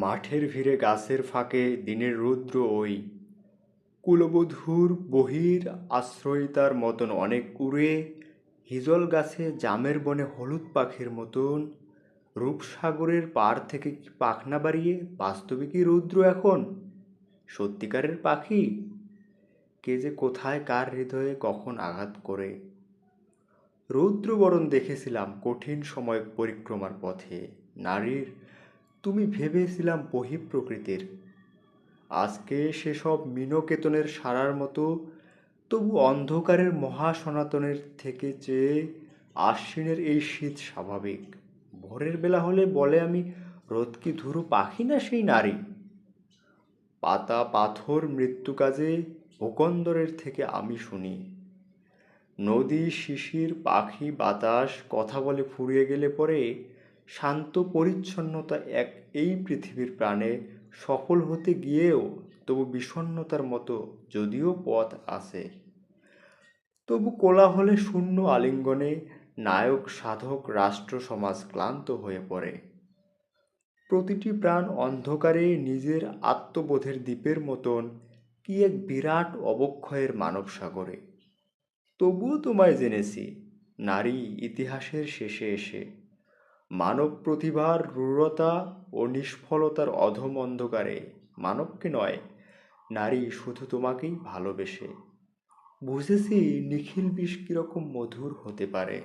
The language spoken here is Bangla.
মাঠের ভিড়ে গাছের ফাঁকে দিনের রৌদ্র ওই। কুলবধূর বহির আশ্রয়িতার মতন অনেক উড়ে। হিজল গাছে জামের বনে হলুদ পাখির মতন। রূপসাগরের পাড় থেকে কি পাখনা বাড়িয়ে বাস্তবে কি রৌদ্র এখন? সত্যিকারের পাখি? কে যে কোথায় কার হৃদয়ে কখন আঘাত করে? রৌদ্রবরণ দেখেছিলাম কঠিন সময় পরিক্রমার পথে। নারীর তুমি ভেবেছিলাম বহিঃপ্রকৃতির। আজকে সেসব মিনকেতনের সারার মতো, তবু অন্ধকারের মহাসনাতনের থেকে চেয়ে আশ্বিনের এই শীত স্বাভাবিক। ভোরের বেলা হলে বলে আমি, রোদ কি ধুরু পাখি না সেই নারী? পাতা পাথর মৃত্যু কাজে ভূকন্দরের থেকে আমি শুনি। নদী শিশির পাখি বাতাস কথা বলে ফুরিয়ে গেলে পরে শান্ত পরিচ্ছন্নতা এক এই পৃথিবীর প্রাণে সফল হতে গিয়েও তবু বিষণ্ণতার মতো যদিও পথ আছে। তবু কোলাহলে শূন্য আলিঙ্গনে নায়ক, সাধক, রাষ্ট্র, সমাজ ক্লান্ত হয়ে পড়ে। প্রতিটি প্রাণ অন্ধকারে নিজের আত্মবোধের দ্বীপের মতন কি এক বিরাট অবক্ষয়ের মানব সাগরে। তবুও তোমায় জেনেছি, নারী ইতিহাসের শেষে এসে মানব প্রতিভার রূঢ়তা ও নিষ্ফলতার অধম অন্ধকারে মানবকে নয়, নারী শুধু তোমাকেই ভালোবেসে। বুঝেছি নিখিল বিষ কীরকম মধুর হতে পারে।